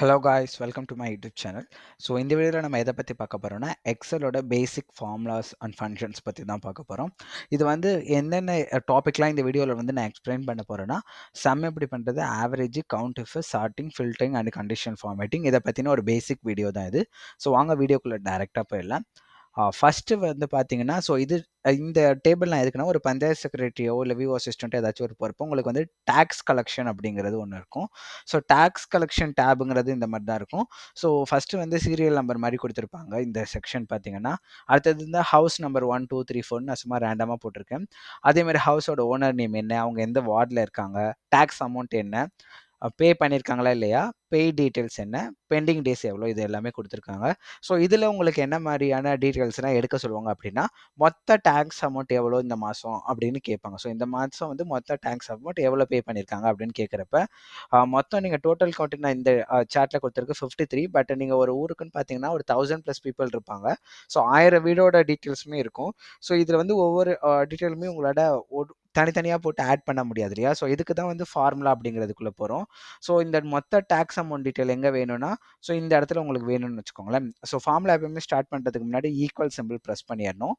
Hello guys welcome to my YouTube channel so இந்த வீடியோவில் நம்ம எதை பற்றி பார்க்க போகிறோம்னா எக்ஸலோட பேசிக் ஃபார்முலாஸ் அண்ட் ஃபங்க்ஷன்ஸ் பற்றி தான் பார்க்க போகிறோம் இது வந்து என்னென்ன டாப்பிக்லாம் இந்த வீடியோவில் வந்து நான் எக்ஸ்பிளைன் பண்ண போகிறேன்னா சம் எப்படி பண்ணுறது average count if charting filtering and condition formatting இதை பற்றின ஒரு பேசிக் வீடியோ தான் இது. ஸோ வாங்க வீடியோக்குள்ளே டேரெக்டாக போயிடலாம். ஃபஸ்ட்டு வந்து பார்த்தீங்கன்னா ஸோ இது இந்த டேபிள்லாம் எதுக்குன்னா ஒரு பஞ்சாயத்து செக்ரட்டரியோ இல்லை விஓ அசிஸ்டண்ட்டோ ஏதாச்சும் ஒரு பொறுப்பு. உங்களுக்கு வந்து டேக்ஸ் கலெக்ஷன் அப்படிங்கிறது ஒன்று இருக்கும். ஸோ டேக்ஸ் கலெக்ஷன் டேபுங்கிறது இந்த மாதிரி தான் இருக்கும். ஸோ ஃபஸ்ட்டு வந்து சீரியல் நம்பர் மாதிரி கொடுத்துருப்பாங்க. இந்த செக்ஷன் பார்த்தீங்கன்னா அடுத்தது இந்த house number one two three ஃபோர்னு நான் சும்மா ரேண்டமாக போட்டிருக்கேன். அதேமாதிரி ஹவுஸோட ஓனர் நேம் என்ன? அவங்க எந்த வார்டில் இருக்காங்க? டேக்ஸ் அமௌண்ட் என்ன? பே பண்ணியிருக்காங்களா இல்லையா? பே டீட்டெயில்ஸ் என்ன பெண்டிங் டேஸ் எவ்வளோ இது எல்லாமே கொடுத்துருக்காங்க. ஸோ இதில் உங்களுக்கு என்ன மாதிரியான டீட்டெயில்ஸ்லாம் எடுக்க சொல்லுவாங்க அப்படின்னா மொத்த டேக்ஸ் அமௌண்ட் எவ்வளோ இந்த மாதம் அப்படின்னு கேட்பாங்க. ஸோ இந்த மாதம் வந்து மொத்த டேக்ஸ் அமௌண்ட் எவ்வளோ பே பண்ணியிருக்காங்க அப்படின்னு கேட்குறப்ப மொத்தம் நீங்கள் டோட்டல் கவுண்ட் நான் இந்த சாட்டில் கொடுத்துருக்கு ஃபிஃப்டி த்ரீ பட் நீங்கள் ஒரு ஊருக்குன்னு பார்த்தீங்கன்னா ஒரு தௌசண்ட் ப்ளஸ் பீப்புள் இருப்பாங்க. ஸோ ஆயிரம் வீடோட டீட்டெயில்ஸுமே இருக்கும். ஸோ இதில் வந்து ஒவ்வொரு டீட்டெயிலுமே உங்களோட ஒரு தனித்தனியாக போட்டு ஆட் பண்ண முடியாது இல்லையா? ஸோ இதுக்கு தான் வந்து ஃபார்முலா அப்படிங்கிறதுக்குள்ளே போகிறோம் ஸோ இந்த மொத்த டேக்ஸ் அமௌண்ட் டீட்டெயில் எங்கே வேணும்னா ஸோ இந்த இடத்துல உங்களுக்கு வேணும்னு வச்சுக்கோங்களேன். ஸோ ஃபார்மில் எப்பயுமே ஸ்டார்ட் பண்ணுறதுக்கு முன்னாடி ஈக்குவல் சிம்பிள் ப்ரெஸ் பண்ணிடணும்.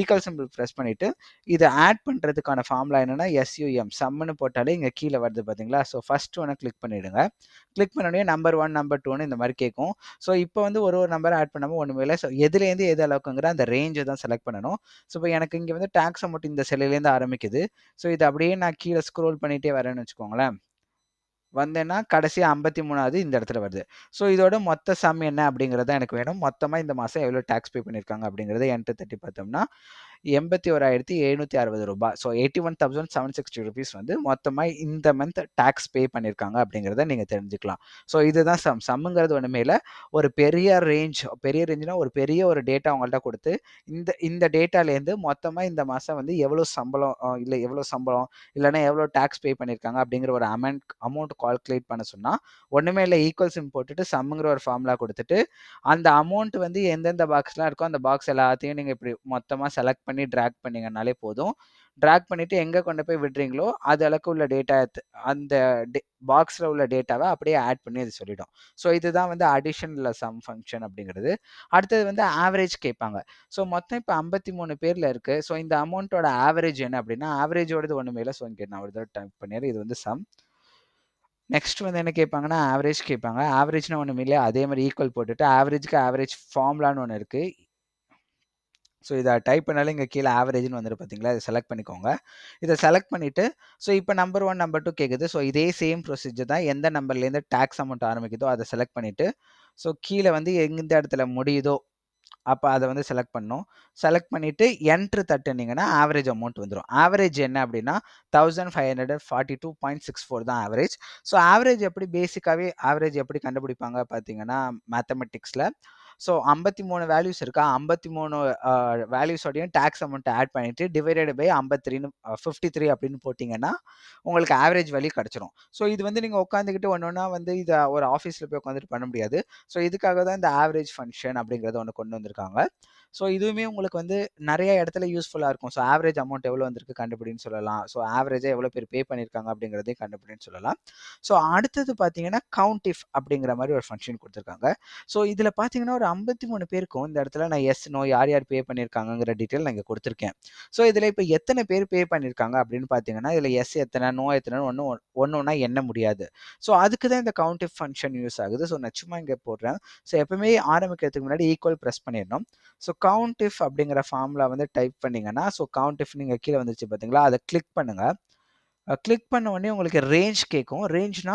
ஈக்குவல் சிம்பிள் ப்ரெஸ் பண்ணிவிட்டு இதை ஆட் பண்ணுறதுக்கான ஃபார்முலா என்னென்னா எஸ்யூஎம் சம்முன்னு போட்டாலே இங்கே கீழே வருது பார்த்தீங்களா ஸோ ஃபஸ்ட் ஒன்று கிளிக் பண்ணிவிடுங்க கிளிக் பண்ணோடனே நம்பர் ஒன் நம்பர் டூன்னு இந்த மாதிரி கேட்கும். ஸோ இப்போ வந்து ஒரு ஒரு நம்பரை ஆட் பண்ணாமல் ஒன்றுமே இல்லை. ஸோ எதுலேருந்து எது அளவுக்குங்கிற அந்த ரேஞ்சை தான் செலக்ட் பண்ணணும். ஸோ இப்போ எனக்கு இங்கே வந்து டேக்ஸ் அமௌண்ட் இந்த சிலையிலேருந்து ஆரம்பிக்குது. ஸோ இது அப்படியே நான் கீழே ஸ்க்ரோல் பண்ணிகிட்டே வரேன்னு வச்சுக்கோங்களேன். வந்தேன்னா கடைசி ஐம்பத்தி மூணாவது இந்த இடத்துல வருது. ஸோ இதோட மொத்த சம் என்ன அப்படிங்கிறத எனக்கு வேணும். மொத்தமாக இந்த மாதம் எவ்வளோ டேக்ஸ் பே பண்ணியிருக்காங்க அப்படிங்கிறத என்ட்டு தட்டி பார்த்தோம்னா எண்பத்தி ஓராயிரத்தி எழுநூற்றி அறுபது ரூபாய். So eighty one thousand seven sixty rupees வந்து மொத்தமாக இந்த மந்த் டேக்ஸ் பே பண்ணியிருக்காங்க அப்படிங்கிறத நீங்கள் தெரிஞ்சுக்கலாம். ஸோ இதுதான் சம் சம்முங்கிறது ஒன்றுமே இல்லை. ஒரு பெரிய ரேஞ்ச் பெரிய ரேஞ்சுனா ஒரு பெரிய ஒரு டேட்டா அவங்கள்ட்ட கொடுத்து இந்த இந்த டேட்டாலேருந்து மொத்தமாக இந்த மாதம் வந்து எவ்வளோ சம்பளம் இல்லை எவ்வளோ சம்பளம் இல்லைன்னா எவ்வளோ டேக்ஸ் பே பண்ணியிருக்காங்க அப்படிங்கிற ஒரு அமௌண்ட் அமௌண்ட் கால்குலேட் பண்ண சொன்னால் ஒன்றுமே இல்லை. ஈக்குவல் சிம் போட்டுட்டு சம்முங்கிற ஒரு ஃபார்முலா கொடுத்துட்டு அந்த அமௌண்ட் வந்து எந்தெந்த பாக்ஸ்லாம் இருக்கோ அந்த பாக்ஸ் எல்லாத்தையும் நீங்கள் இப்படி மொத்தமாக செலக்ட் பண்ணி ட்ராக் பண்ணிங்கனாலே போதும். ட்ராக் பண்ணிவிட்டு எங்கே கொண்டு போய் விடுறீங்களோ அது அளவுக்கு உள்ள டேட்டா அந்த பாக்ஸில் உள்ள டேட்டாவை அப்படியே ஆட் பண்ணி அது சொல்லிடும். ஸோ இதுதான் வந்து அடிஷனில் சம் ஃபங்க்ஷன் அப்படிங்கிறது. அடுத்தது வந்து ஆவரேஜ் கேட்பாங்க. ஸோ மொத்தம் இப்போ ஐம்பத்தி மூணு பேரில் இருக்குது ஸோ இந்த அமௌண்ட்டோட ஆவரேஜ் என்ன அப்படின்னா ஆவரேஜோடது ஒன்றுமே இல்லை ஸோ இங்கே நான் ஒரு தடவை டைப் பண்ணிடுறேன். இது வந்து சம் நெக்ஸ்ட் வந்து என்ன கேட்பாங்கன்னா ஆவரேஜ் கேட்பாங்க. ஆவரேஜ்னா ஒன்றும் இல்லை அதே மாதிரி ஈக்குவல் போட்டுட்டு ஆவரேஜ்க்கு ஆவரேஜ் ஃபார்ம்லான்னு ஒன்று இருக்குது ஸோ இதை டைப் பண்ணாலும் இங்கே கீழே ஆவரேஜ்னு வந்துட்டு பார்த்தீங்களா இதை செலக்ட் பண்ணிக்கோங்க. இதை செலக்ட் பண்ணிவிட்டு ஸோ இப்போ நம்பர் ஒன் நம்பர் டூ கேட்குது ஸோ இதே சேம் ப்ரொசீஜர் தான் எந்த நம்பர்லேருந்து டேக்ஸ் அமௌண்ட் ஆரம்பிக்குதோ அதை செலக்ட் பண்ணிவிட்டு ஸோ கீழே வந்து எந்த இடத்துல முடியுதோ அப்போ அதை வந்து செலக்ட் பண்ணும். செலக்ட் பண்ணிவிட்டு என்ட்ரு தட்டுனீங்கன்னா ஆவரேஜ் அமௌண்ட் வந்துடும் ஆவரேஜ் என்ன அப்படின்னா thousand five hundred forty two point six four தான் ஆவரேஜ். ஸோ ஆவரேஜ் எப்படி பேசிக்காகவே ஆவரேஜ் எப்படி கண்டுபிடிப்பாங்க பார்த்தீங்கன்னா மேத்தமெட்டிக்ஸில் ஸோ ஐம்பத்தி மூணு வேல்யூஸ் இருக்கா? ஐம்பத்தி மூணு வேல்யூஸோடையும் டேக்ஸ் அமௌண்ட்டை ஆட் பண்ணிவிட்டு டிவைடட் பை ஐம்பத்திரின்னு ஃபிஃப்டி த்ரீ அப்படின்னு போட்டிங்கன்னா உங்களுக்கு ஆவரேஜ் வேல்யூ கிடச்சிரும். ஸோ இது வந்து நீங்கள் உட்காந்துக்கிட்டு ஒன்று ஒன்றா வந்து இதை ஒரு ஆஃபீஸில் போய் உட்காந்துட்டு பண்ண முடியாது. ஸோ இதுக்காக தான் இந்த ஆவரேஜ் ஃபங்க்ஷன் அப்படிங்கிறத ஒன்று கொண்டு வந்திருக்காங்க. ஸோ இதுவுமே உங்களுக்கு வந்து நிறைய இடத்துல யூஸ்ஃபுல்லாக இருக்கும். ஸோ ஆவரேஜ் அமௌண்ட் எவ்வளோ வந்திருக்கு கண்டுபிடின்னு சொல்லலாம். ஸோ ஆவரேஜாக எவ்வளோ பேர் பே பண்ணியிருக்காங்க அப்படிங்கிறதையும் கண்டுபிடின்னு சொல்லலாம். ஸோ அடுத்தது பார்த்தீங்கன்னா கவுண்ட் இஃப் அப்படிங்கிற மாதிரி ஒரு ஃபங்க்ஷன் கொடுத்துருக்காங்க. ஸோ இதில் பார்த்தீங்கன்னா ஒரு ஐம்பத்தி மூணு பேருக்கும் இந்த இடத்துல நான் எஸ் நோ யார் யார் பே பண்ணியிருக்காங்கிற டீட்டெயில் நான் இங்கே கொடுத்துருக்கேன். ஸோ இதில் இப்போ எத்தனை பேர் பே பண்ணியிருக்காங்க அப்படின்னு பார்த்தீங்கன்னா இதில் எஸ் எத்தனை நோ எத்தனை ஒன்று ஒன்று ஒன்றா எண்ண முடியாது. ஸோ அதுக்கு தான் இந்த கவுண்ட் இஃப் ஃபங்க்ஷன் யூஸ் ஆகுது. ஸோ நான் சும்மா இங்கே போடுறேன். ஸோ எப்பவுமே ஆரம்பிக்கிறதுக்கு முன்னாடி ஈக்குவல் ப்ரெஸ் பண்ணிடணும். ஸோ கவுண்ட் இஃப் அப்படிங்கிற ஃபார்மில் வந்து டைப் பண்ணிங்கன்னா ஸோ கவுண்ட் இஃப் நீங்கள் கீழே வந்துச்சு பார்த்தீங்களா அதை கிளிக் பண்ணுங்கள் கிளிக் பண்ண உடனே உங்களுக்கு ரேஞ்ச் கேட்கும் ரேஞ்ச்னா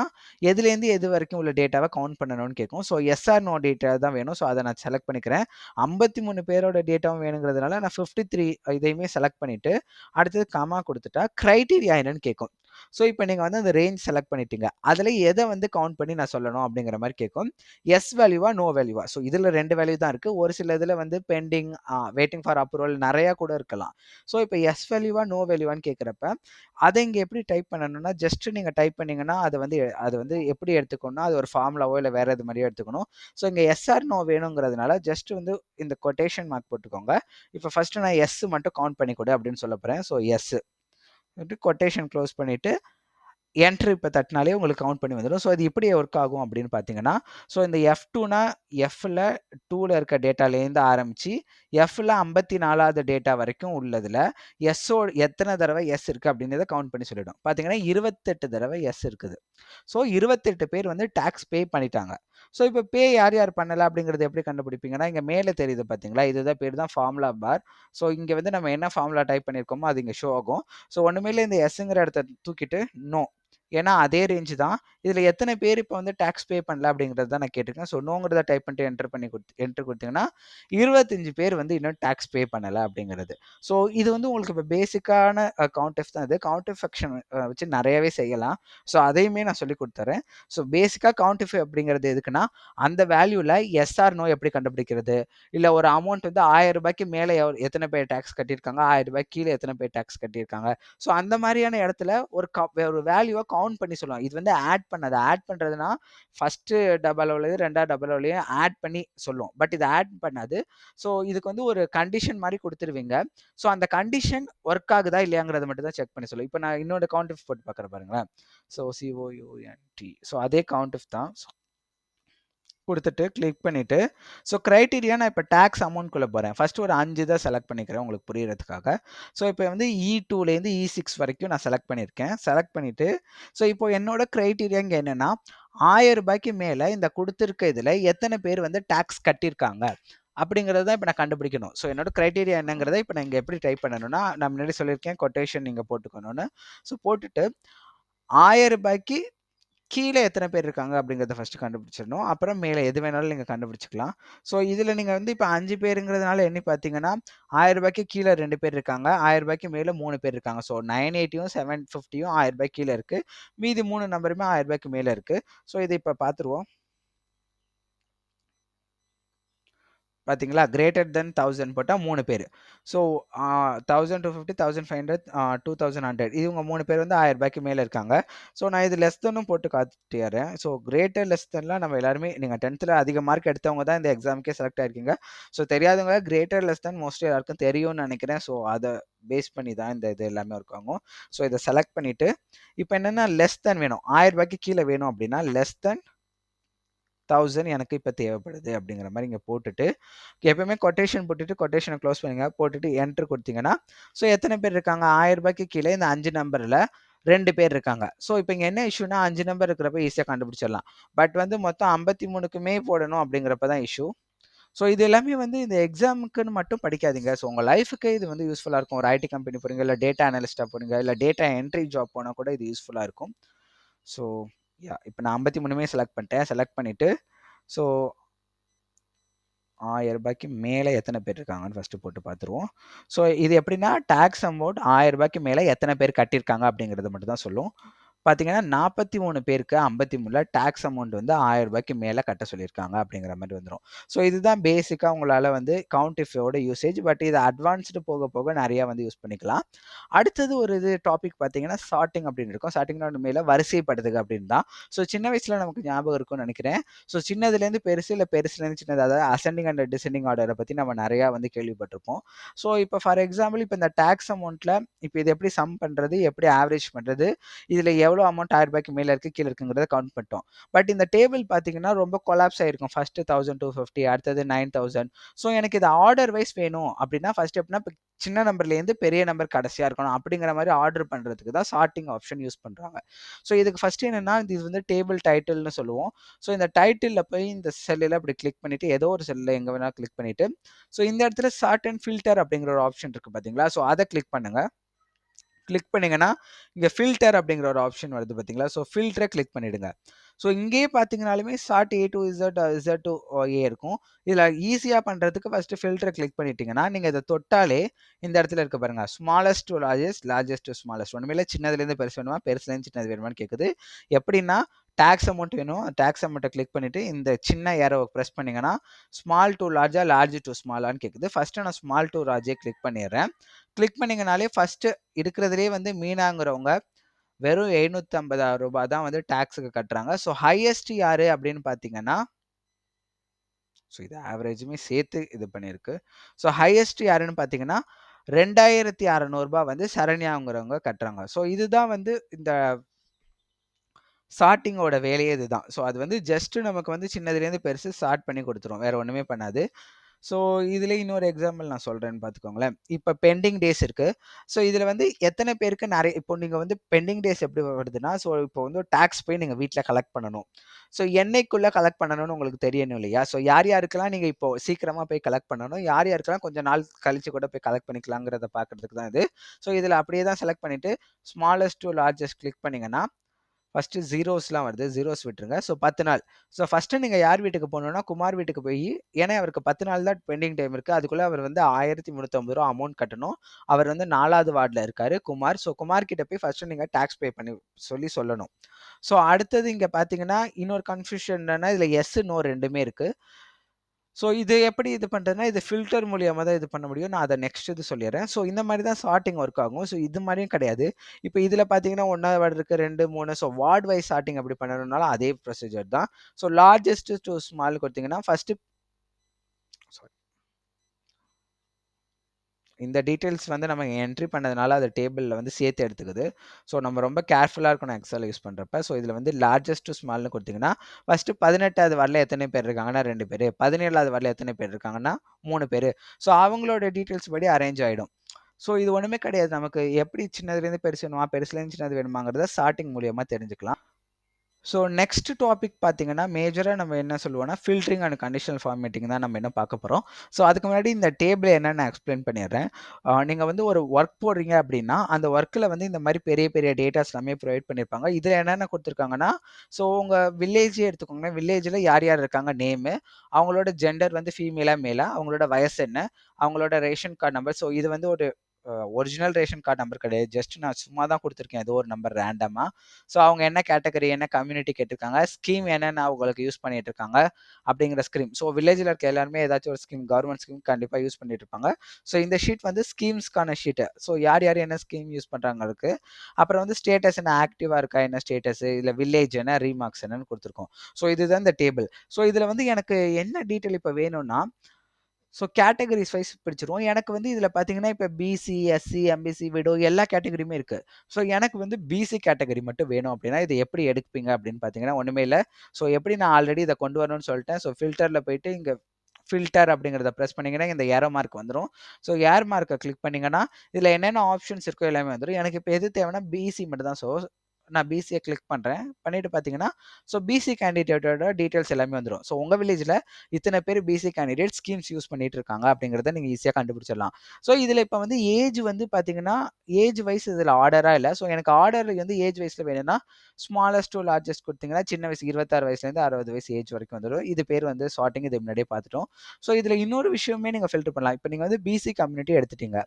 எதுலேருந்து எது வரைக்கும் உள்ள டேட்டாவை கவுண்ட் பண்ணணும்னு கேட்கும் ஸோ எஸ்ஆர் நோ டேட்டா தான் வேணும். ஸோ அதை நான் செலக்ட் பண்ணிக்கிறேன். ஐம்பத்தி மூணு பேரோட டேட்டாவும் வேணுங்கிறதுனால நான் ஃபிஃப்டி த்ரீ இதையுமே செலக்ட் பண்ணிவிட்டு அடுத்தது கமா கொடுத்துட்டா க்ரைட்டீரியா என்னன்னு கேட்கும் ஸோ இப்போ நீங்கள் வந்து அந்த ரேஞ்ச் செலக்ட் பண்ணிட்டீங்க. அதில் எதை வந்து கவுண்ட் பண்ணி நான் சொல்லணும் அப்படிங்கிற மாதிரி கேட்கும். எஸ் வேல்யூவா நோ வேல்யூவா ஸோ இதில் ரெண்டு வேல்யூ தான் இருக்குது ஒரு சில இதில் வந்து பெண்டிங் வெயிட்டிங் ஃபார் அப்ரூவல் நிறையா கூட இருக்கலாம். ஸோ இப்போ எஸ் வேல்யூவா நோ வேல்யூவான்னு கேட்குறப்ப அதை இங்கே எப்படி டைப் பண்ணணும்னா ஜஸ்ட் நீங்கள் டைப் பண்ணிங்கன்னா அது வந்து அது வந்து எப்படி எடுத்துக்கணும்னா அது ஒரு ஃபார்முலாவோ இல்லை வேறு இது மாதிரியோ எடுத்துக்கணும். ஸோ இங்கே எஸ்ஆர் நோ வேணுங்கிறதுனால ஜஸ்ட் வந்து இந்த கொட்டேஷன் மார்க் போட்டுக்கோங்க. இப்போ ஃபஸ்ட்டு நான் எஸ் மட்டும் கவுண்ட் பண்ணி கொடு அப்படின்னு சொல்ல போகிறேன் ஸோ எஸ் கொட்டேஷன் க்ளோஸ் பண்ணிவிட்டு என்ட்ரு இப்போ தட்டினாலே உங்களுக்கு கவுண்ட் பண்ணி வந்துடும். ஸோ இது எப்படி ஒர்க் ஆகும் அப்படின்னு பார்த்தீங்கன்னா ஸோ இந்த எஃப் டூனா எஃப்ல டூவில் இருக்க டேட்டாலேருந்து ஆரம்பித்து எஃப்ல ஐம்பத்தி நாலாவது டேட்டா வரைக்கும் உள்ளதில் எஸ்ஸோ எத்தனை தடவை எஸ் இருக்குது அப்படின்றத கவுண்ட் பண்ணி சொல்லிடும். பார்த்தீங்கன்னா இருபத்தெட்டு தடவை எஸ் இருக்குது. ஸோ இருபத்தெட்டு பேர் வந்து டேக்ஸ் பே பண்ணிட்டாங்க. ஸோ இப்போ பே யார் யார் பண்ணலை அப்படிங்கிறது எப்படி கண்டுபிடிப்பீங்கன்னா இங்கே மேலே தெரியுது பார்த்தீங்களா இதுதான் பேர் தான் ஃபார்முலா பார் ஸோ இங்கே வந்து நம்ம என்ன ஃபார்முலா டைப் பண்ணியிருக்கோமோ அது இங்கே ஷோ ஆகும். ஸோ ஒன்றுமேல இந்த எஸ்ங்கிற இடத்த தூக்கிட்டு நோ ஏன்னா அதே ரேஞ்ச் தான். இதில் எத்தனை பேர் இப்போ வந்து டேக்ஸ் பே பண்ணல அப்படிங்கிறது தான் நான் கேட்டிருக்கேன். ஸோ நோங்கிறத டைப் பண்ணிட்டு என்டர் பண்ணி கொடுத்து என்டர் கொடுத்தீங்கன்னா இருபத்தஞ்சு பேர் வந்து இன்னும் டேக்ஸ் பே பண்ணலை அப்படிங்கிறது. ஸோ இது வந்து உங்களுக்கு இப்போ பேசிக்கான கவுண்ட் எஃப் தான் இது. கவுண்ட் எஃப் வச்சு நிறையவே செய்யலாம். ஸோ அதையுமே நான் சொல்லி கொடுத்துறேன். ஸோ பேசிக்காக கவுண்ட் எஃப் அப்படிங்கிறது எதுக்குன்னா அந்த வேல்யூவில் எஸ்ஆர் நோ எப்படி கண்டுபிடிக்கிறது? இல்லை ஒரு அமௌண்ட் வந்து ஆயிரம் ரூபாய்க்கு மேலே எத்தனை பேர் டேக்ஸ் கட்டியிருக்காங்க? ஆயிரம் ரூபாய்க்கு கீழே எத்தனை பேர் டேக்ஸ் கட்டியிருக்காங்க? ஸோ அந்த மாதிரியான இடத்துல ஒரு ஒரு வேல்யூவை கவுண்ட் பண்ணி சொல்லுவாங்க. இது வந்து ஆட் பண்ணது. ஆட் பண்ணுறதுனா ஃபஸ்ட்டு டபுள் உள்ளது ரெண்டாவது டபுள் உள்ளதையும் ஆட் பண்ணி சொல்லுவோம். பட் இது ஆட் பண்ணாது. ஸோ இதுக்கு வந்து ஒரு கண்டிஷன் மாதிரி கொடுத்துருவீங்க. ஸோ அந்த கண்டிஷன் ஒர்க் ஆகுதா இல்லையாங்கிறத மட்டும் தான் செக் பண்ணி சொல்லுவோம். இப்போ நான் இன்னொரு கவுண்ட் இஃப் போட்டு பார்க்குறேன் பாருங்களேன். So C O U N T so அதே கவுண்ட் இஃப் தான். கொடுத்துட்டு கிளிக் பண்ணிவிட்டு ஸோ க்ரைட்டீரியா நான் இப்போ டேக்ஸ் அமௌண்ட்குள்ளே போகிறேன் ஃபஸ்ட்டு ஒரு அஞ்சு தான் செலக்ட் பண்ணிக்கிறேன் உங்களுக்கு புரியறதுக்காக. ஸோ இப்போ வந்து e இ டூலேருந்து இ e சிக்ஸ் வரைக்கும் நான் செலக்ட் பண்ணியிருக்கேன். செலக்ட் பண்ணிவிட்டு ஸோ இப்போ என்னோடய க்ரைட்டீரியா இங்கே என்னென்னா ஆயிரம் ரூபாய்க்கு மேலே இந்த கொடுத்துருக்க இதில் எத்தனை பேர் வந்து டேக்ஸ் கட்டியிருக்காங்க? அப்படிங்கிறது தான் இப்போ நான் கண்டுபிடிக்கணும். ஸோ என்னோட க்ரைட்டீரியா என்னங்கிறத இப்போ நான் இங்கே எப்படி டைப் பண்ணணும்னா நான் முன்னாடி சொல்லியிருக்கேன் கொட்டேஷன் நீங்கள் போட்டுக்கணும்னு. ஸோ போட்டுட்டு ஆயிரம் ரூபாய்க்கு கீழே எத்தனை பேர் இருக்காங்க அப்படிங்கிறத ஃபஸ்ட்டு கண்டுபிடிச்சிடணும். அப்புறம் மேலே எது வேணாலும் நீங்கள் கண்டுபிடிச்சிக்கலாம். ஸோ இதில் நீங்கள் வந்து இப்போ அஞ்சு பேருங்கிறதுனால என்ன பார்த்தீங்கன்னா ஆயிரம் ரூபாய்க்கு கீழே ரெண்டு பேர் இருக்காங்க. ஆயிரம் ரூபாய்க்கு மேலே மூணு பேர் இருக்காங்க. ஸோ நைன் எயிட்டியும் செவன் ஃபிஃப்டியும் ஆயிரம் கீழே இருக்குது மீதி மூணு நம்பருமே ஆயிரம் ரூபாய்க்கு மேலே இருக்குது ஸோ இதை இப்போ பார்த்துருவோம் பார்த்தீங்களா கிரேட்டர் தென் தௌசண்ட் போட்டால் மூணு பேர். So thousand two fifty thousand five hundred two thousand hundred இவங்க மூணு பேர் வந்து ஆயிரம் ரூபாய்க்கு மேலே இருக்காங்க. ஸோ நான் இது லெஸ் தென்னும் போட்டு காட்டிடுறேன் ஸோ கிரேட்டர் லெஸ் தென்லாம் நம்ம எல்லாருமே நீங்கள் டென்த்தில் அதிக மார்க் எடுத்தவங்க தான் இந்த எக்ஸாமுக்கே செலக்ட் ஆயிருக்கீங்க. ஸோ தெரியாதவங்க கிரேட்டர் லெஸ் தன் மோஸ்ட்லி எல்லாருக்கும் தெரியும்னு நினைக்கிறேன். ஸோ அதை பேஸ் பண்ணி தான் இந்த இது எல்லாமே இருக்காங்க ஸோ இதை செலக்ட் பண்ணிவிட்டு இப்போ என்னென்னா லெஸ் தென் வேணும். ஆயிரம் ரூபாய்க்கு கீழே வேணும் அப்படின்னா லெஸ் தென் தௌசண்ட் எனக்கு இப்போ தேவைப்படுது அப்படிங்கிற மாதிரி இங்கே போட்டுட்டு எப்பயுமே கொட்டேஷன் போட்டுட்டு கொட்டேஷனை க்ளோஸ் பண்ணுங்க. போட்டுட்டு என்ட்ரு கொடுத்தீங்கன்னா ஸோ எத்தனை பேர் இருக்காங்க? ஆயிரம் ரூபாய்க்கு கீழே இந்த அஞ்சு நம்பரில் ரெண்டு பேர் இருக்காங்க. ஸோ இப்போ இங்கே என்ன இஷ்யூனா அஞ்சு நம்பர் இருக்கிறப்ப ஈஸியாக கண்டுபிடிச்சிடலாம். பட் வந்து மொத்தம் ஐம்பத்தி மூணுக்குமே போடணும் அப்படிங்கிறப்ப தான் இஷ்யூ ஸோ இது எல்லாமே வந்து இந்த எக்ஸாமுக்குன்னு மட்டும் படிக்காதீங்க. ஸோ உங்கள் லைஃபுக்கு இது வந்து யூஸ்ஃபுல்லாக இருக்கும். ஒரு ஐடி கம்பெனி போகிறீங்க இல்லை டேட்டா அனலிஸ்ட்டாக போகிறீங்க இல்லை டேட்டா என்ட்ரி ஜாப் போனால் கூட இது யூஸ்ஃபுல்லாக இருக்கும். ஸோ யா இப்போ நான் ஐம்பத்தி மூணுமே செலக்ட் பண்ணிட்டேன். செலக்ட் பண்ணிவிட்டு ஸோ ஆயிரம் ரூபாய்க்கு மேலே எத்தனை பேர் இருக்காங்கன்னு ஃபஸ்ட்டு போட்டு பார்த்துருவோம் ஸோ இது எப்படின்னா டேக்ஸ் அமௌண்ட் ஆயிரம் ரூபாய்க்கு மேலே எத்தனை பேர் கட்டியிருக்காங்க அப்படிங்கிறத மட்டும் தான் சொல்லும். பார்த்தீங்கன்னா நாற்பத்தி மூணு பேருக்கு ஐம்பத்தி மூணில் டேக்ஸ் அமௌண்ட் வந்து ஆயிரம் ரூபாய்க்கு மேலே கட்ட சொல்லியிருக்காங்க அப்படிங்கிற மாதிரி வந்துடும் ஸோ இதுதான் பேசிக்காக உங்களால் வந்து கவுண்டிஃபோட யூசேஜ் பட் இது அட்வான்ஸ்டு போக போக நிறையா வந்து யூஸ் பண்ணிக்கலாம். அடுத்தது ஒரு இது டாபிக் பார்த்தீங்கன்னா ஷார்ட்டிங் அப்படின்னு இருக்கும். ஷார்ட்டிங்னா மேலே வரிசைப்படுத்துக அப்படின்னு தான். ஸோ சின்ன வயசில் நமக்கு ஞாபகம் இருக்கும்னு நினைக்கிறேன். ஸோ சின்னதுலேருந்து பெருசு இல்லை பெருசுலேருந்து சின்னது அதாவது அசெண்டிங் அண்ட் டிசெண்டிங் ஆர்டரை பற்றி நம்ம நிறையா வந்து கேள்விப்பட்டிருப்போம். ஸோ இப்போ ஃபார் எக்ஸாம்பிள் இப்போ இந்த டேக்ஸ் அமௌண்ட்டில் இப்போ இது எப்படி சம் பண்ணுறது எப்படி ஆவரேஜ் பண்ணுறது இதில் எவ்வளோ எவ்வளோ அமௌண்ட் ஆயிரம் ரூபாய்க்கு மேலே இருக்குது கீழே இருக்குங்கிறத கவுண்ட் பண்ணிட்டோம். பட் இந்த டேபிள் பார்த்தீங்கன்னா ரொம்ப கொலாப்ஸ் ஆகிருக்கும் ஃபஸ்ட்டு தௌசண்ட் டூ ஃபிஃப்டி அடுத்தது நைன் தௌசண்ட் ஸோ எனக்கு இது ஆர்டர் வைஸ் வேணும் அப்படின்னா ஃபஸ்ட் எப்படின்னா இப்போ சின்ன நம்பர்லேருந்து பெரிய நம்பர் கடைசியாக இருக்கணும். அப்படிங்கிற மாதிரி ஆர்டர் பண்ணுறதுக்கு தான் ஷார்ட்டிங் ஆப்ஷன் யூஸ் பண்ணுறாங்க ஸோ இதுக்கு ஃபஸ்ட் என்னென்னா இது வந்து டேபிள் டைட்டில்னு சொல்லுவோம். ஸோ இந்த டைட்டிலில் போய் இந்த செல்லில் அப்படி கிளிக் பண்ணிவிட்டு ஏதோ ஒரு செல்லில் எங்கே வேணால் கிளிக் பண்ணிவிட்டு ஸோ இந்த இடத்துல ஷார்ட் அண்ட் ஃபில்டர் அப்படிங்கிற ஒரு ஆப்ஷன் இருக்குது பார்த்தீங்களா? ஸோ அதை கிளிக் பண்ணுங்கள் கிளிக் பண்ணிங்கன்னா இங்கே ஃபில்டர் அப்படிங்கிற ஒரு ஆப்ஷன் வருது பார்த்தீங்களா? ஸோ ஃபில்டரை கிளிக் பண்ணிவிடுங்க ஸோ இங்கேயே பார்த்தீங்கனாலுமே sort A to Z Z to A இருக்கும். இதில் ஈஸியாக பண்ணுறதுக்கு ஃபஸ்ட்டு ஃபில்டரை கிளிக் பண்ணிட்டீங்கன்னா நீங்கள் இதை தொட்டாலே இந்த இடத்துல இருக்க பாருங்கள் smallest to largest largest to smallest ஒன்றுமே இல்லை சின்னதுலேருந்து பெருசு வேணுமா பெருசுலேருந்து சின்னது வேணுமான்னு கேட்குது எப்படின்னா டேக்ஸ் அமௌண்ட் வேணும். டேக்ஸ் அமௌண்ட்டை கிளிக் பண்ணிவிட்டு இந்த சின்ன ஏரோ ப்ரெஸ் பண்ணிங்கன்னா ஸ்மால் டு லார்ஜா லார்ஜ் டு ஸ்மாலான்னு கேட்குது ஃபஸ்ட்டு நான் ஸ்மால் டு லார்ஜே கிளிக் பண்ணிடுறேன். கிளிக் பண்ணிங்கனாலே ஃபஸ்ட்டு இருக்கிறதுலே வந்து மீனாங்கிறவங்க வெறும் எழுநூற்றி ஐம்பதாயிரம் ரூபாய் தான் வந்து டேக்ஸுக்கு கட்டுறாங்க ஸோ ஹையஸ்ட் யார் அப்படின்னு பார்த்தீங்கன்னா ஸோ இது ஆவரேஜுமே சேர்த்து இது பண்ணியிருக்கு ஸோ ஹையஸ்ட் யாருன்னு பார்த்தீங்கன்னா ரெண்டாயிரத்தி அறநூறுபா வந்து சரண்யாங்கிறவங்க கட்டுறாங்க ஸோ இதுதான் வந்து இந்த ஸ்டார்டிங்கோட வேலையே இதுதான். ஸோ அது வந்து ஜஸ்ட் நமக்கு வந்து சின்னதுலேருந்து பெருசு ஸ்டார்ட் பண்ணி கொடுத்துரும் வேற ஒன்றுமே பண்ணாது. ஸோ இதில் இன்னொரு எக்ஸாம்பிள் நான் சொல்கிறேன்னு பார்த்துக்கோங்களேன். இப்போ பெண்டிங் டேஸ் இருக்குது ஸோ இதில் வந்து எத்தனை பேருக்கு நிறைய இப்போ நீங்கள் வந்து பெண்டிங் டேஸ் எப்படி வருதுன்னா, ஸோ இப்போ வந்து டேக்ஸ் போய் நீங்கள் வீட்டில் கலெக்ட் பண்ணணும். ஸோ என்னைக்குள்ளே கலெக்ட் பண்ணணும்னு உங்களுக்கு தெரியணும் இல்லையா? ஸோ யார் யாருக்கெல்லாம் நீங்கள் இப்போ சீக்கிரமாக போய் கலெக்ட் பண்ணணும், யார் யாருக்கெல்லாம் கொஞ்சம் நாள் கழிச்சு கூட போய் கலெக்ட் பண்ணிக்கலாங்கிறத பார்க்குறதுக்கு தான் இது. ஸோ இதில் அப்படியே தான் செலக்ட் பண்ணிட்டு ஸ்மாலஸ்ட் டூ லார்ஜஸ்ட் கிளிக் பண்ணிங்கன்னா ஃபர்ஸ்ட்டு ஜீரோஸ்லாம் வருது. ஜீரோஸ் விட்டுருங்க. ஸோ 10 நாள். ஸோ ஃபஸ்ட்டு நீங்கள் யார் வீட்டுக்கு போகணுன்னா குமார் வீட்டுக்கு போய் ஏன்னா அவருக்கு 10 நாள் தான் பெண்டிங் டைம் இருக்குது அதுக்குள்ளே அவர் வந்து ஆயிரத்தி முந்நூற்றம்பது ரூபா அமௌண்ட் கட்டணும். அவர் வந்து நாலாவது வார்டில் இருக்கார் குமார். ஸோ குமார் கிட்ட போய் ஃபர்ஸ்ட்டு நீங்கள் டேக்ஸ் பே பண்ணி சொல்லி சொல்லணும். ஸோ அடுத்தது இங்கே பார்த்தீங்கன்னா, இன்னொரு கன்ஃப்யூஷன் என்னென்னா இதில் எஸ், நோ ரெண்டுமே இருக்குது ஸோ இது எப்படி இது பண்ணுறதுன்னா இது ஃபில்டர் மூலியமாக தான் இது பண்ண முடியும். நான் அதை நெக்ஸ்ட் இது சொல்லிடுறேன் ஸோ இந்த மாதிரி தான் சார்ட்டிங் ஒர்க் ஆகும். ஸோ இது மாதிரியும் கிடையாது. இப்போ இதில் பார்த்தீங்கன்னா, ஒன்றாவது வார்டு இருக்குது ரெண்டு மூணு ஸோ வார்டு வைஸ் சார்ட்டிங் அப்படி பண்ணணும்னாலும் அதே ப்ரொசீஜர் தான். ஸோ லார்ஜஸ்ட் டு ஸ்மால் கொடுத்தீங்கன்னா ஃபர்ஸ்ட்டு சாரி. இந்த டீட்டெயில்ஸ் வந்து நம்ம என்ட்ரி பண்ணதுனால அது டேபிளில் வந்து சேர்த்து எடுத்துக்குது. ஸோ நம்ம ரொம்ப கேர்ஃபுல்லாக இருக்கணும் எக்ஸல் யூஸ் பண்ணுறப்ப ஸோ இதில் வந்து லார்ஜஸ்ட் டூ ஸ்மால்ன்னு குடுத்தீங்கன்னா, ஃபர்ஸ்ட்டு 18வது வரல எத்தனை பேர் இருக்காங்கன்னா ரெண்டு பேர் பதினேழாவது வரல எத்தனை பேர் இருக்காங்கன்னா மூணு பேர் ஸோ அவங்களோட டீட்டெயில்ஸ் படி அரேஞ்ச் ஆகிடும் ஸோ இது ஒன்றுமே கிடையாது. நமக்கு எப்படி சின்னதுலேருந்து பெருசு வேணுமா, பெருசுலேருந்து சின்னது வேணுமாங்கிறத ஸ்டார்டிங் மூலியமாக தெரிஞ்சுக்கலாம். ஸோ நெக்ஸ்ட் டாபிக் பார்த்தீங்கன்னா, மேஜராக நம்ம என்ன சொல்லுவோம்னா, ஃபில்டரிங் அண்ட் கண்டிஷனல் ஃபார்மேட்டிங் தான் நம்ம இன்னும் பார்க்க போகிறோம் ஸோ அதுக்கு முன்னாடி இந்த டேபிள் என்னென்னு நான் எக்ஸ்ப்ளைன் நீங்கள் வந்து ஒரு ஒர்க் போடுறீங்க அப்படின்னா, அந்த ஒர்க்கில் வந்து இந்த மாதிரி பெரிய பெரிய டேட்டாஸ் எல்லாமே ப்ரொவைட் பண்ணியிருப்பாங்க. இதில் என்னென்ன கொடுத்துருக்காங்கன்னா ஸோ உங்கள் வில்லேஜே எடுத்துக்கோங்கன்னா வில்லேஜில் யார் யார் இருக்காங்க நேமு, அவங்களோட ஜெண்டர் வந்து ஃபீமேலாக மேலாக அவங்களோட வயசு என்ன, அவங்களோட ரேஷன் கார்ட் நம்பர். ஸோ இது வந்து ஒரு ஒரிஜினல் ரேஷன் கார்டு நம்பர் கிடையாது. ஜஸ்ட் நான் சும்மா தான் கொடுத்துருக்கேன் ஏதோ ஒரு நம்பர் ரேண்டமாக ஸோ அவங்க என்ன கேட்டகரி, என்ன கம்யூனிட்டி கேட்டிருக்காங்க, ஸ்கீம் என்னென்ன அவங்களுக்கு யூஸ் பண்ணிட்டு இருக்காங்க அப்படிங்கிற ஸ்கீம். ஸோ வில்லேஜில் இருக்க எல்லாருமே ஏதாச்சும் ஒரு ஸ்கீம் கவர்மெண்ட் ஸ்கீம் கண்டிப்பாக யூஸ் பண்ணிட்டு இருப்பாங்க. ஸோ இந்த ஷீட் வந்து ஸ்கீம்ஸ்க்கான ஷீட்டு. ஸோ யார் யார் என்ன ஸ்கீம் யூஸ் பண்ணுறாங்களுக்கு இருக்கு. அப்புறம் வந்து ஸ்டேட்டஸ் என்ன ஆக்டிவாக இருக்கா, என்ன ஸ்டேட்டஸு, இல்லை வில்லேஜ் என்ன, ரீமார்க்ஸ் என்னன்னு கொடுத்துருக்கோம் ஸோ இதுதான் இந்த டேபிள். ஸோ இதில் வந்து எனக்கு என்ன டீட்டெயில் இப்போ வேணும்னா, ஸோ கேட்டகரிஸ் வைஸ் பிரிச்சுருவோம். எனக்கு வந்து இதில் பார்த்தீங்கன்னா, இப்போ பிசி, எஸ்சி, எம்பிசி, விடோ எல்லா கேட்டகரியுமே இருக்குது ஸோ எனக்கு வந்து பிசி கேட்டகரி மட்டும் வேணும் அப்படின்னா, இதை எப்படி எடுப்பீங்க அப்படின்னு பார்த்தீங்கன்னா, ஒன்றுமே இல்லை ஸோ எப்படி நான் ஆல்ரெடி இதை கொண்டு வரணும்னு சொல்லிட்டேன். ஸோ ஃபில்டரில் போயிட்டு இங்கே ஃபில்டர் அப்படிங்கிறத ப்ரெஸ் பண்ணிங்கன்னா இந்த ஏரோ மார்க் வந்துடும் ஸோ ஏர் மார்க்கை கிளிக் பண்ணிங்கன்னா இதில் என்னென்ன ஆப்ஷன்ஸ் இருக்கோ எல்லாமே வந்துடும் எனக்கு இப்போ எது தேவைன்னா பிசி மட்டும் தான். ஸோ நான் பிசியை கிளிக் பண்ணுறேன் பண்ணிட்டு பார்த்தீங்கன்னா, ஸோ பிசி கேண்டிடேட்டோட டீட்டெயில்ஸ் எல்லாமே வந்துடும் ஸோ உங்கள் வில்லேஜில் இத்தனை பேர் பிசி கேண்டிடேட் ஸ்கீம்ஸ் யூஸ் பண்ணிட்டு இருக்காங்க அப்படிங்கிறத நீங்கள் ஈஸியாக கண்டுபிடிச்சிடலாம். ஸோ இதில் இப்போ வந்து ஏஜ் வந்து பார்த்தீங்கன்னா, ஏஜ் வைஸ் இதில் ஆர்டராக இல்லை ஸோ எனக்கு ஆர்டர் வந்து ஏஜ் வைஸ்ல வேணும்னா, ஸ்மாலஸ்ட் டூ லார்ஜஸ்ட் கொடுத்தீங்கன்னா சின்ன வயசு 26 வயசுலேருந்து 60 வயசு ஏஜ் வரைக்கும் வந்துடும் இது பேர் வந்து ஷார்ட்டிங் இது முன்னாடியே பார்த்துட்டோம். ஸோ இதில் இன்னொரு விஷயமே நீங்கள் ஃபில்டர் பண்ணலாம். இப்போ நீங்கள் வந்து பிசி கம்யூனிட்டி எடுத்துட்டீங்க.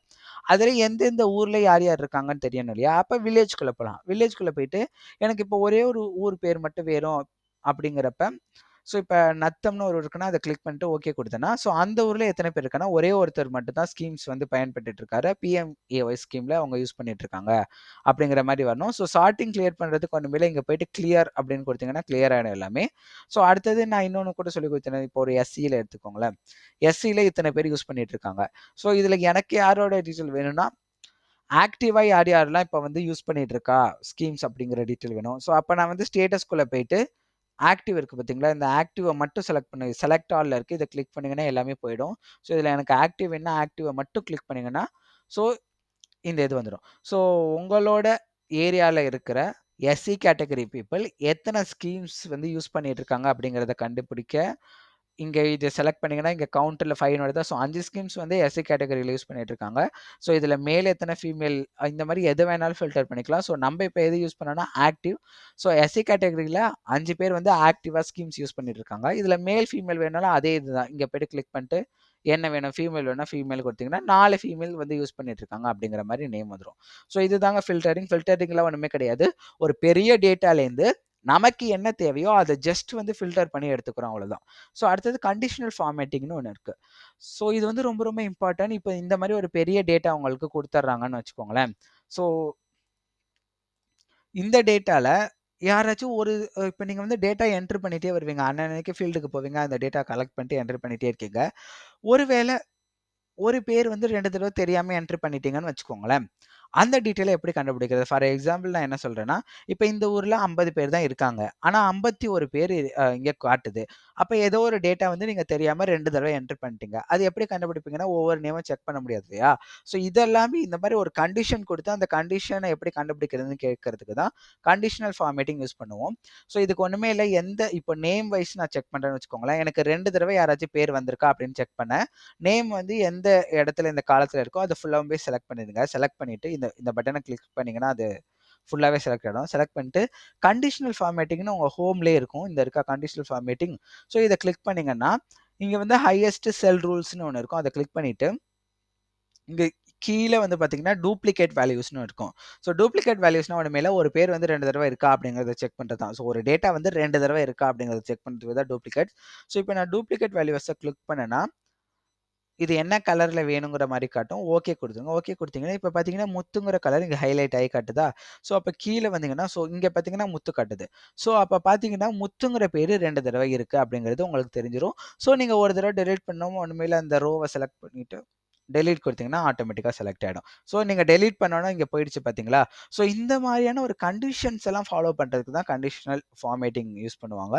அதில் எந்தெந்த ஊரில் யார் யார் இருக்காங்கன்னு தெரியணும் இல்லையா? அப்போ வில்லேஜ்குள்ளே போகலாம் வில்லேஜ்குள்ளே போய் போயிட்டு, எனக்கு இப்போ ஒரே ஒரு ஊர் பேர் மட்டும் வேணும் அப்படிங்கிறப்ப, ஸோ இப்போ நத்தம்னு ஒரு இருக்குன்னா, அதை கிளிக் பண்ணிட்டு ஓகே கொடுத்தேன்னா ஸோ அந்த ஊரில் எத்தனை பேர் இருக்கான்னா, ஒரே ஒருத்தர் மட்டும் தான் ஸ்கீம்ஸ் வந்து பயன்பட்டு இருக்காரு. பிஎம்ஏஒய் ஸ்கீமில் அவங்க யூஸ் பண்ணிட்டு இருக்காங்க. அப்படிங்கிற மாதிரி வரணும். ஸோ ஸ்டார்டிங் கிளியர் பண்ணுறதுக்கு ஒன்றுமே இங்கே போயிட்டு கிளியர் அப்படின்னு கொடுத்தீங்கன்னா கிளியர் ஆகிடும் எல்லாமே. ஸோ அடுத்தது நான் இன்னொன்று கூட சொல்லி கொடுத்தேன் இப்போ ஒரு எஸ்சியில் எடுத்துக்கோங்களேன். எஸ்சியில் இத்தனை பேர் யூஸ் பண்ணிட்டு இருக்காங்க. ஸோ இதில் எனக்கு யாரோட டீட்டெயில் வேணும்னா, ஆக்டிவாக யார் யாரெல்லாம் இப்போ வந்து யூஸ் பண்ணிட்டு இருக்கா, ஸ்கீம்ஸ் அப்படிங்கிற டீட்டெயில் வேணும். ஸோ அப்போ நான் வந்து ஸ்டேட்டஸ்குள்ளே போயிட்டு, ஆக்டிவ் இருக்குது பார்த்தீங்களா? இந்த ஆக்டிவை மட்டும் செலக்ட் பண்ணி செலக்ட் ஆலில் இருக்குது இதை கிளிக் பண்ணீங்கன்னா எல்லாமே போயிடும். ஸோ இதில் எனக்கு ஆக்டிவ் என்ன ஆக்டிவை மட்டும் கிளிக் பண்ணிங்கன்னா ஸோ இந்த இது வந்துடும் ஸோ உங்களோட ஏரியாவில் இருக்கிற எஸ்சி கேட்டகரி பீப்பிள் எத்தனை ஸ்கீம்ஸ் வந்து யூஸ் பண்ணிகிட்டு இருக்காங்க அப்படிங்கிறத கண்டுபிடிக்க, இங்கே இது செலக்ட் பண்ணிங்கன்னா இங்கே கவுண்டரில் ஃபைன் வருதா? ஸோ அஞ்சு ஸ்கீம்ஸ் வந்து எஸ்சி கேட்டகரியில் யூஸ் பண்ணிட்டு இருக்காங்க. ஸோ இதில் மேல் எத்தனை ஃபீமேல் இந்த மாதிரி எது வேணாலும் ஃபில்டர் பண்ணிக்கலாம். ஸோ நம்ம இப்போ எது யூஸ் பண்ணோன்னா ஆக்டிவ். ஸோ எஸ்சி கேட்டகரியில் அஞ்சு பேர் வந்து ஆக்டிவாக ஸ்கீம்ஸ் யூஸ் பண்ணிட்டு இருக்காங்க. இதில் மேல், ஃபீமேல் வேணாலும் அதே இதுதான். இங்கே போய்ட்டு கிளிக் பண்ணிட்டு, என்ன வேணும் ஃபீமேல் வேணும்னா ஃபீமேல் கொடுத்தீங்கன்னா நாலு ஃபீமேல் வந்து யூஸ் பண்ணிட்டு இருக்காங்க அப்படிங்கிற மாதிரி நேம் வந்துடும் ஸோ இதுதாங்க ஃபில்டரிங். ஃபில்டரிங்லாம் ஒன்றுமே கிடையாது. ஒரு பெரிய டேட்டாலேருந்து நமக்கு என்ன தேவையோ அதை ஜஸ்ட் வந்து ஃபில்டர் பண்ணி எடுத்துக்கிறோம் அவ்வளோதான். ஸோ அடுத்தது கண்டிஷனல் ஃபார்மேட்டிங்னு ஒன்று இருக்குது ஸோ இது வந்து ரொம்ப ரொம்ப இம்பார்ட்டன்ட். இப்போ இந்த மாதிரி ஒரு பெரிய டேட்டா அவங்களுக்கு கொடுத்துட்றாங்கன்னு வச்சுக்கோங்களேன். ஸோ இந்த டேட்டாவில் யாராச்சும் ஒரு இப்போ நீங்கள் வந்து டேட்டா என்டர் பண்ணிகிட்டே வருவீங்க. அன்னன்னைக்கு ஃபீல்டுக்கு போவீங்க. அந்த டேட்டா கலெக்ட் பண்ணிட்டு என்டர் பண்ணிகிட்டே இருக்கீங்க. ஒருவேளை ஒரு பேர் வந்து ரெண்டு தடவை தெரியாமல் என்டர் பண்ணிட்டீங்கன்னு வச்சுக்கோங்களேன். அந்த டீட்டெயிலை எப்படி கண்டுபிடிக்கிறது? ஃபார் எக்ஸாம்பிள் நான் என்ன சொல்கிறேன்னா இப்போ இந்த ஊரில் ஐம்பது பேர் தான் இருக்காங்க. ஆனால் ஐம்பத்தி ஒரு பேர் இங்கே காட்டுது. அப்போ ஏதோ ஒரு டேட்டா வந்து நீங்கள் தெரியாமல் ரெண்டு தடவை என்டர் பண்ணிட்டீங்க. அது எப்படி கண்டுபிடிப்பீங்கன்னா, ஒவ்வொரு நேமும் செக் பண்ண முடியாது இல்லையா? ஸோ இதெல்லாமே இந்த மாதிரி ஒரு கண்டிஷன் கொடுத்து அந்த கண்டிஷனை எப்படி கண்டுபிடிக்கிறதுன்னு கேட்கறதுக்கு தான் கண்டிஷனல் ஃபார்மேட்டிங் யூஸ் பண்ணுவோம். ஸோ இதுக்கு ஒன்றுமே இல்லை எந்த இப்போ நேம் வைஸ் நான் செக் பண்ணுறேன்னு வச்சுக்கோங்களேன். எனக்கு ரெண்டு தடவை யாராச்சும் பேர் வந்திருக்கா அப்படின்னு செக் பண்ணேன். நேம் வந்து எந்த இடத்துல இந்த காலத்தில் இருக்கோ, அதை ஃபுல்லாகவும் போய் செலக்ட் பண்ணிடுங்க. செலக்ட் பண்ணிட்டு இந்த இந்த பட்டனை கிளிக் பண்ணீங்கன்னா, அது ஃபுல்லாகவே செலக்ட் ஆகிடும் செலக்ட் பண்ணிட்டு கண்டிஷனல் ஃபார்மேட்டிங்னு உங்கள் ஹோம்லேயே இருக்கும். இந்த இருக்கா கண்டிஷனல் ஃபார்மேட்டிங். ஸோ இதை கிளிக் பண்ணிங்கன்னா இங்கே வந்து ஹையஸ்ட் செல் ரூல்ஸ்னு ஒன்று இருக்கும். அதை கிளிக் பண்ணிவிட்டு இங்கே கீழே வந்து பார்த்தீங்கன்னா, டூப்ளிகேட் வேல்யூஸ்னு இருக்கும். ஸோ டூப்ளிகேட் வேல்யூஸ்னா ஒன்று மேலே ஒரு பேர் வந்து ரெண்டு தடவை இருக்கா அப்படிங்கிறத செக் பண்ணுறது தான். ஸோ ஒரு டேட்டா வந்து ரெண்டு தடவை இருக்கா அப்படிங்கிறத செக் பண்ணுறது தான் டூப்ளிகேட். ஸோ இப்போ நான் டூப்ளிகேட் வேல்யூஸை கிளிக் பண்ணேன்னா, இது என்ன கலரில் வேணுங்கிற மாதிரி காட்டும். ஓகே கொடுத்துருங்க ஓகே கொடுத்தீங்கன்னா இப்போ பார்த்தீங்கன்னா, முத்துங்கிற கலர் இங்கே ஹைலைட் ஆகி காட்டுதா? ஸோ அப்போ கீழே வந்தீங்கன்னா, ஸோ இங்கே பார்த்தீங்கன்னா, முத்து காட்டுது. ஸோ அப்போ பார்த்தீங்கன்னா, முத்துங்கிற பேர் ரெண்டு தடவை இருக்குது அப்படிங்கிறது உங்களுக்கு தெரிஞ்சிரும். ஸோ நீங்கள் ஒரு தடவை டெலிட் பண்ணவும் ஒண்ணுமே அந்த ரோவை செலக்ட் பண்ணிவிட்டு டெலீட் கொடுத்தீங்கன்னா ஆட்டோமேட்டிக்காக செலக்ட் ஆகிடும் ஸோ நீங்கள் டெலீட் பண்ணோன்னா இங்கே போயிடுச்சு பார்த்தீங்களா? ஸோ இந்த மாதிரியான ஒரு கண்டிஷன்ஸ் எல்லாம் ஃபாலோ பண்ணுறதுக்கு தான் கண்டிஷனல் ஃபார்மேட்டிங் யூஸ் பண்ணுவாங்க.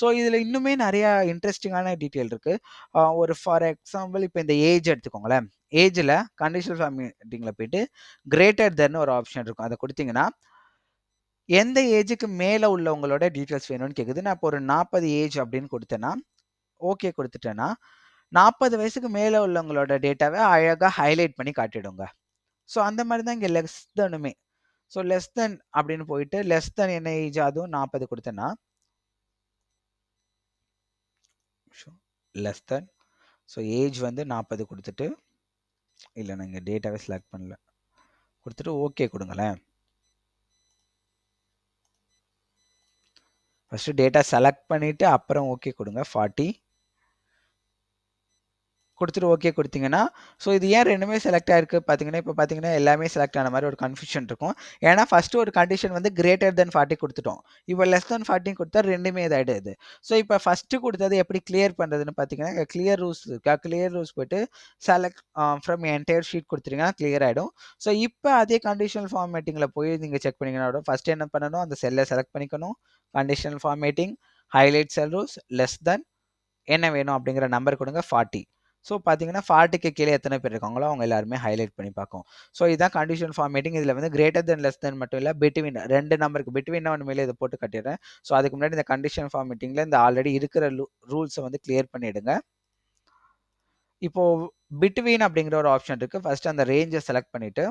ஸோ இதில் இன்னுமே நிறையா இன்ட்ரெஸ்டிங்கான டீட்டெயில் இருக்குது ஒரு ஃபார் எக்ஸாம்பிள் இப்போ இந்த ஏஜ் எடுத்துக்கோங்களேன். ஏஜில் கண்டிஷனல் ஃபார்மேட்டிங்கில் போயிட்டு கிரேட்டர் தென் ஒரு ஆப்ஷன் இருக்கும். அதை கொடுத்தீங்கன்னா எந்த ஏஜுக்கு மேலே உள்ளவங்களோட டீட்டெயில்ஸ் வேணும்னு கேட்குது நான் இப்போ ஒரு 40 ஏஜ் அப்படின்னு கொடுத்தேன்னா ஓகே கொடுத்துட்டேன்னா 40 வயசுக்கு மேலே உள்ளவங்களோட டேட்டாவை அழகாக ஹைலைட் பண்ணி காட்டிடுங்க. ஸோ அந்த மாதிரி தான் இங்கே லெஸ் தனுமே ஸோ லெஸ் தென் அப்படின்னு போயிட்டு, லெஸ் தென் என்ன ஏஜ் அதுவும் நாற்பது கொடுத்தேன்னா? லெஸ் தென் ஸோ ஏஜ் வந்து நாற்பது கொடுத்துட்டு இல்லை நான் இங்கே டேட்டாவே செலக்ட் பண்ணல. கொடுத்துட்டு ஓகே கொடுங்களேன். ஃபஸ்ட்டு டேட்டா செலக்ட் பண்ணிவிட்டு அப்புறம் ஓகே கொடுங்க. ஃபார்ட்டி கொடுத்துட்டு ஓகே கொடுத்தீங்கன்னா ஸோ இது ஏன் ரெண்டுமே செலக்ட் ஆயிருக்கு பார்த்தீங்கன்னா, இப்போ பார்த்தீங்கன்னா, எல்லாமே செலக்ட் ஆன மாதிரி ஒரு கன்ஃப்யூஷன் இருக்கும். ஏன்னா ஃபர்ஸ்ட்டு ஒரு கண்டிஷன் வந்து கிரேட்டர் தென் ஃபார்ட்டி கொடுத்துட்டோம் இப்போ லெஸ் தென் ஃபார்ட்டி கொடுத்தா ரெண்டுமே இதாகிடுது ஸோ இப்போ ஃபர்ஸ்ட்டு கொடுத்தது எப்படி கிளியர் பண்ணுறதுன்னு பார்த்தீங்கன்னா, கிளியர் ரூல்ஸ் இருக்கா? கிளியர் ரூல்ஸ் போய்ட்டு செலக்ட் ஃப்ரம் என்டயர் ஷீட் கொடுத்துருங்கன்னா கிளியர் ஆகிடும் ஸோ இப்போ அதே கண்டிஷனல் ஃபார்மேட்டிங்கில் போய் நீங்கள் செக் பண்ணீங்கன்னா கூட ஃபர்ஸ்ட்டு என்ன பண்ணணும்? அந்த செல்லை செலக்ட் பண்ணிக்கணும். Conditional formatting, highlight cell rules, less then என்ன வேணும் அப்படிங்கிற நம்பர் கொடுங்க ஃபார்ட்டி ஸோ பார்த்தீங்கன்னா, ஃபார்ட்டிக்கு கீழே எத்தனை பேர் இருக்காங்களோ, அவங்க எல்லாருமே ஹைலைட் பண்ணி பார்க்கும். ஸோ இதுதான் கண்டிஷன் ஃபார்மேட்டிங். இதில் வந்து கிரேட்டர் தென், லெஸ் தென் மட்டும் இல்லை பிட்வீன் ரெண்டு நம்பருக்கு பிட்வீன் ஒன்று மேலே இதை போட்டு கட்டிடுறேன் ஸோ அதுக்கு முன்னாடி இந்த கண்டிஷன் ஃபார்மேட்டிங்கில் இந்த ஆல்ரெடி இருக்கிற லூ ரூல்ஸை வந்து கிளியர் பண்ணிவிடுங்க இப்போது பிட்வீன் அப்படிங்கிற ஒரு ஆப்ஷன் இருக்குது ஃபர்ஸ்ட்டு அந்த ரேஞ்சை செலக்ட் பண்ணிட்டு,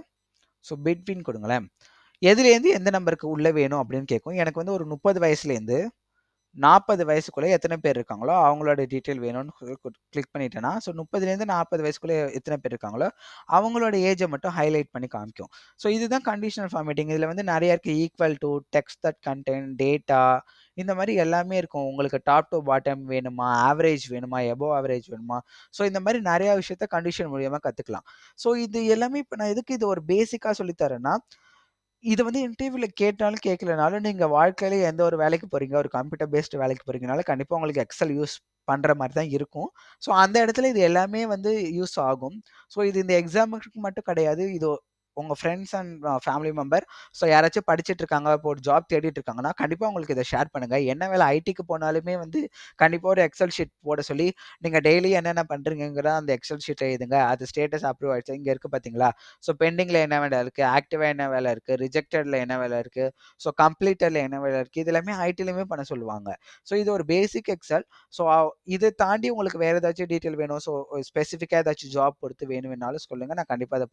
ஸோ பிட்வீன் கொடுங்களேன் எதுலேருந்து எந்த நம்பருக்கு உள்ளே வேணும் அப்படின்னு கேட்கும். எனக்கு வந்து ஒரு 30 வயசுலேருந்து நாற்பது வயசுக்குள்ளே எத்தனை பேர் இருக்காங்களோ, அவங்களோட டீட்டெயில் வேணும்னு கிளிக் பண்ணிட்டேன்னா, ஸோ முப்பதுலேருந்து நாற்பது வயசுக்குள்ளே எத்தனை பேர் இருக்காங்களோ, அவங்களோட ஏஜை மட்டும் ஹைலைட் பண்ணி காமிக்கும். ஸோ இதுதான் கண்டிஷனல் ஃபார்மேட்டிங். இதில் வந்து நிறைய இருக்குது equal to, text that content data இந்த மாதிரி எல்லாமே இருக்கும். உங்களுக்கு டாப் டூ பாட்டம் வேணுமா? ஆவரேஜ் வேணுமா? எபோவ் ஆவரேஜ் வேணுமா? ஸோ இந்த மாதிரி நிறையா விஷயத்த கண்டிஷன் மூலியமாக கற்றுக்கலாம் ஸோ இது எல்லாமே இப்போ நான் எதுக்கு இது ஒரு பேசிக்காக சொல்லித்தரேன்னா இது வந்து இன்டர்வியூல கேட்டாலும் கேட்கலனாலும் நீங்க வாழ்க்கையில எந்த ஒரு வேலைக்கு போறீங்க, ஒரு கம்ப்யூட்டர் பேஸ்டு வேலைக்கு போறீங்கனால கண்டிப்பா உங்களுக்கு எக்ஸல் யூஸ் பண்ற மாதிரி தான் இருக்கும். ஸோ அந்த இடத்துல இது எல்லாமே வந்து யூஸ் ஆகும். ஸோ இது இந்த எக்ஸாமுக்கு மட்டும் கிடையாது. இது உங்கள் friends and family member so யாராச்சும் படிச்சுட்டு இருக்காங்க, இப்போ ஒரு ஜாப் தேடிட்டு இருக்காங்கன்னா, கண்டிப்பாக உங்களுக்கு இதை ஷேர் பண்ணுங்க. என்ன வேலை ஐடிக்கு போனாலுமே வந்து கண்டிப்பாக ஒரு எக்ஸல் ஷீட் போட சொல்லி, நீங்கள் டெய்லி என்னென்ன பண்ணுறீங்கிற அந்த எக்ஸல் ஷீட்டை எழுதுங்க. அது ஸ்டேட்டஸ் அப்ரூவ் ஆகிடுச்சு இங்கே இருக்குது பார்த்தீங்களா? ஸோ பெண்டிங்கில் என்ன வேலை இருக்குது ஆக்டிவாக என்ன வேலை இருக்குது ரிஜெக்டடில் என்ன வேலை இருக்குது ஸோ கம்ப்ளீட்டரில் என்ன வேலை இருக்குது இது எல்லாமே ஐடிலயுமே பண்ண சொல்லுவாங்க. ஸோ இது ஒரு பேசிக் எக்ஸல் ஸோ இதை தாண்டி உங்களுக்கு வேறு ஏதாச்சும் டீட்டெயில் வேணும். ஸோ ஸ்பெசிஃபிக்காக ஏதாச்சும் ஜாப் பொறுத்து வேணாலும் சொல்லுங்கள் நான் கண்டிப்பாக அதை பற்றி